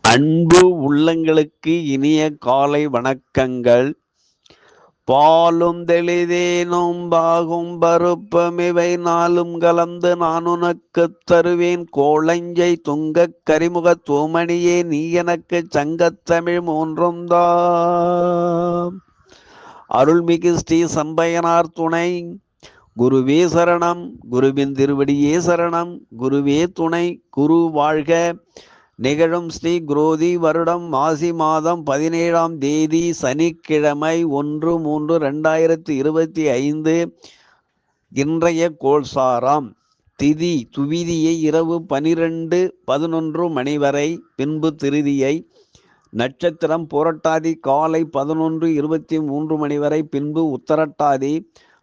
அன்பு உள்ளங்களுக்கு இனிய காலை வணக்கங்கள். பாலும் தெளிதேனும் பாகும் பருப்பமிவை நாளும் கலந்து நான் உனக்கு தருவேன். கோளஞ்சை துங்கக் கரிமுக தூமணியே நீ எனக்கு சங்கத்தமிழ் மூன்றும் தான் அருள்மிகு ஸ்ரீ சம்பையனார் துணை. குருவே சரணம் குருவின் திருவடியே சரணம் குருவே துணை குரு வாழ்க. நிகழும் ஸ்ரீ குரோதி வருடம் மாசி மாதம் பதினேழாம் தேதி சனிக்கிழமை ஒன்று மூன்று ரெண்டாயிரத்தி இருபத்தி ஐந்து. இன்றைய கோல்சாராம் திதி துவிதியை இரவு பனிரெண்டு பதினொன்று மணி வரை பின்பு திருதியை. நட்சத்திரம் புரட்டாதி காலை பதினொன்று இருபத்தி மூன்று மணி வரை பின்பு உத்தரட்டாதி.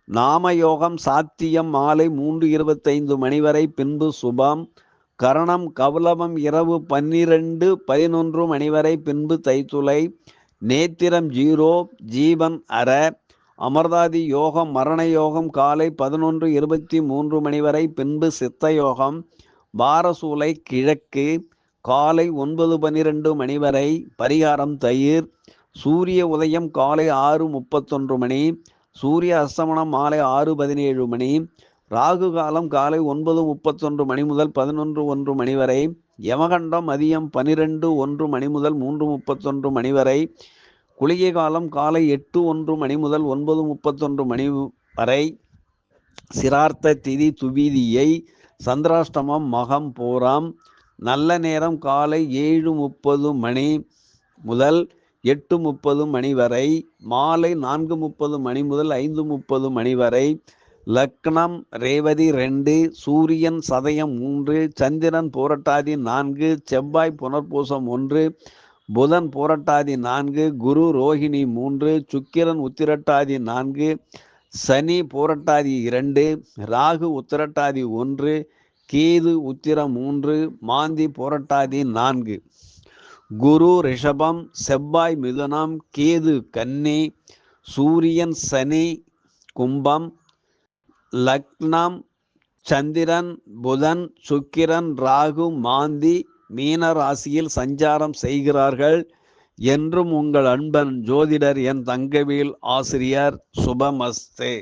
நாமயோகம் சாத்தியம் மாலை மூன்று இருபத்தைந்து மணி வரை பின்பு சுபம் கரணம் கவலவம் இரவு பன்னிரண்டு பதினொன்று மணி வரை பின்பு தைத்துளை நேத்திரம் ஜீரோ ஜீவன் அற அமர்தாதி யோகம் மரண யோகம் காலை பதினொன்று இருபத்தி மூன்று மணி வரை பின்பு சித்த யோகம் பாரசூலை கிழக்கு காலை ஒன்பது பன்னிரெண்டு மணி வரை பரிகாரம் தயிர் சூரிய உதயம் காலை ஆறு முப்பத்தொன்று மணி சூரிய அஸ்தமனம் மாலை ஆறு பதினேழு மணி ராகு காலம் காலை ஒன்பது முப்பத்தொன்று மணி முதல் பதினொன்று ஒன்று மணி வரை யமகண்டம் மதியம் பனிரெண்டு ஒன்று மணி முதல் மூன்று முப்பத்தொன்று மணி வரை குளிகை காலம் காலை எட்டு ஒன்று மணி முதல் ஒன்பது முப்பத்தொன்று மணி வரை சிரார்த்த திதி துவிதியை சந்திராஷ்டமம் மகம் போராம். நல்ல நேரம் காலை ஏழு முப்பது மணி முதல் எட்டு முப்பது மணி வரை மாலை நான்கு முப்பது மணி முதல் ஐந்து முப்பது மணி வரை லக்னம் ரேவதி ரெண்டு சூரியன் சதயம் மூன்று சந்திரன் போரட்டாதி நான்கு செவ்வாய் புனர்பூசம் ஒன்று புதன் போரட்டாதி நான்கு குரு ரோஹிணி மூன்று சுக்கிரன் உத்திரட்டாதி நான்கு சனி போரட்டாதி இரண்டு ராகு உத்திரட்டாதி ஒன்று கேது உத்திரம் மூன்று மாந்தி போரட்டாதி நான்கு. குரு ரிஷபம் செவ்வாய் மிதுனம் கேது கன்னி சூரியன் சனி கும்பம் லக்னம் சந்திரன் புதன் சுக்கிரன் ராகு மாந்தி மீன ராசியில் சஞ்சாரம் செய்கிறார்கள். என்றும் உங்கள் அன்பன் ஜோதிடர் என் தங்கவேல் ஆசிரியர் சுபமஸ்தே.